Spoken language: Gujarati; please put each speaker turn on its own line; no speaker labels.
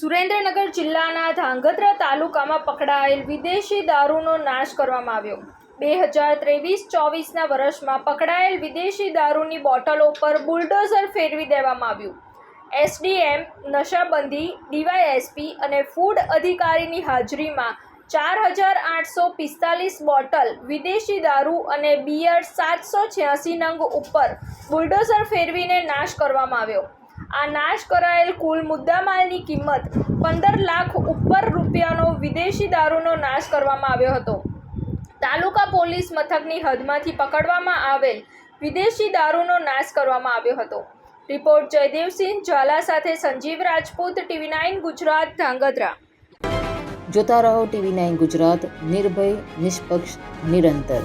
સુરેન્દ્રનગર જિલ્લાના ધાંગધ્રા તાલુકામાં પકડાયેલ વિદેશી દારૂનો નાશ કરવામાં આવ્યો. બે હજાર ત્રેવીસ, ચોવીસના વર્ષમાં પકડાયેલ વિદેશી દારૂની બોટલો પર બુલડોઝર ફેરવી દેવામાં આવ્યું. એસડીએમ, નશાબંધી, ડીવાયએસપી અને ફૂડ અધિકારીની હાજરીમાં ચાર હજાર આઠસો પિસ્તાલીસ બોટલ વિદેશી દારૂ અને બિયર સાતસો છ્યાસી નંગ ઉપર બુલડોઝર ફેરવીને નાશ કરવામાં આવ્યો. આ નાશ કરાયેલ કુલ મુદ્દામાલની કિંમત પંદર લાખ ઉપર રૂપિયાનો વિદેશી દારૂનો નાશ કરવામાં આવ્યો હતો. તાલુકા પોલીસ મથકની હદમાંથી પકડવામાં આવેલ વિદેશી દારૂનો નાશ કરવામાં આવ્યો હતો. રિપોર્ટ જયદેવસિંહ ઝાલા સાથે સંજીવ રાજપૂત, ટીવી નાઇન ગુજરાત, ધાંગધ્રા.
જોતા રહો ટીવી નાઇન ગુજરાત, નિર્ભય, નિષ્પક્ષ, નિરંતર.